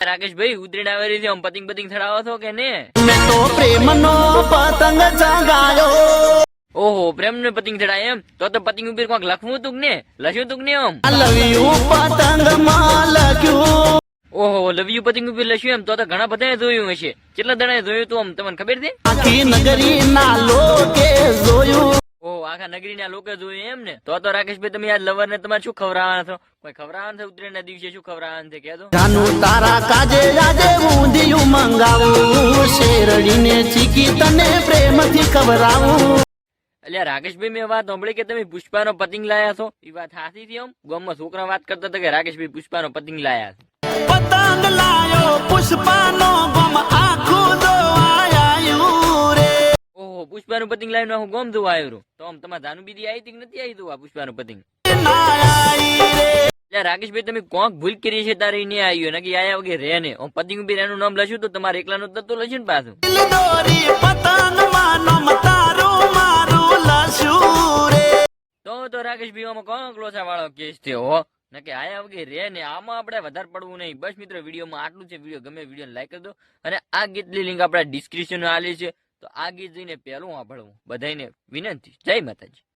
રાકેશભાઈ ઉતરીને આવી છે આમ પતિંગ પતિંગ થડાવો છો કે ને મેં તો પ્રેમનો પતંગ ચગાયો ઓહો પ્રેમ ને પતિંગ થડાય એમ? તો તો પતિંગ ઉપર કોક લખવું તું ને લખ્યું તું ને આમ? લવ યુ પતંગમાં લખ્યું ઓહો લવ યુ પતિંગ ઉપર લખ્યું એમ? તો તો ઘણા બધાએ જોયું હશે. કેટલા દણાએ જોયું તું આમ? તમને ખબર છે? આખી નગરી ના ઓહો આખા નગરીના લોકો જોયું એમ ને તો તો રાકેશભાઈ તમે આ લવર ને તમારે શું ખવડાવવાના છો? કોઈ ખવડાવવાના છે ઉત્તરાયણના દિવસે? શું ખવડાવવાના છે? કહેતો જાનુ તારા કાજે આજે ઊંધિયું મંગાવું શેરડીને ચીકી તને પ્રેમથી ખવડાવું. એટલે રાકેશભાઈ મેં વાત સાંભળી કે તમે પુષ્પાનો પતિંગ લાયા છો? એ વાત સાચી થી આમ ગામમાં છોકરા વાત કરતા હતા કે રાકેશભાઈ પુષ્પાનો પતિંગ લાયા પતંગ લાયો પુષ્પાનો પુષ્પાનું પતિંગ લાવીને હું ગોમ જોવા આવ્યો તો આમ તમારે ધાનુ બીજી આવી હતી નથી આવી આ પુષ્પાનું પતિંગ રાકેશભાઈ, તમે કોક ભૂલ કરી છે તારે નહીં આવ્યો. નકી આયા વગર રે ને હું પતિંગ બી એનું નામ લશું તો તમારે એકલાનું તત્વ લશે ને પાછું. તો તો રાકેશભાઈ, આમાં કોણ ક્લોસા વાળો કેસ થયો, હો? નકે આયા વગર રે ને આમાં આપણે વધારે પડવું નહીં. બસ મિત્રો, વિડીયોમાં આટલું છે. વીડિયો ગમે વીડિયો લાઈક કરી દો. અને આ ગીતની લિંક આપણા ડિસ્ક્રિપ્શનમાં આલી છે. તો આ ગીત જોઈને પહેલું સાંભળવું. બધાને વિનંતી. જય માતાજી.